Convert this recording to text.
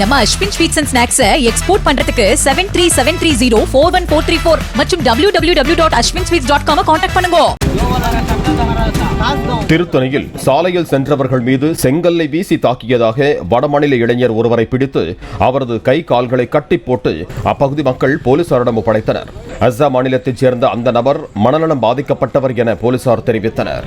நம்ம Ashwin sweets and ஸ்நாக்ஸை export பண்றதுக்கு seven three seven three zero four one four three four மற்றும் W W W dot Ashwin sweets dot com contact பண்ணுங்க. திருத்தணியில் சாலையில் சென்றவர்கள் மீது செங்கல்லை வீசி தாக்கியதாக வடமாநில இளைஞர் ஒருவரை பிடித்து அவரது கை கால்களை கட்டி போட்டு அப்பகுதி மக்கள் போலீசாரிடம் ஒப்படைத்தனர். அஸ்ஸாம் மாநிலத்தைச் சேர்ந்த அந்த நபர் மனநலம் பாதிக்கப்பட்டவர் என போலீசார் தெரிவித்தனர்.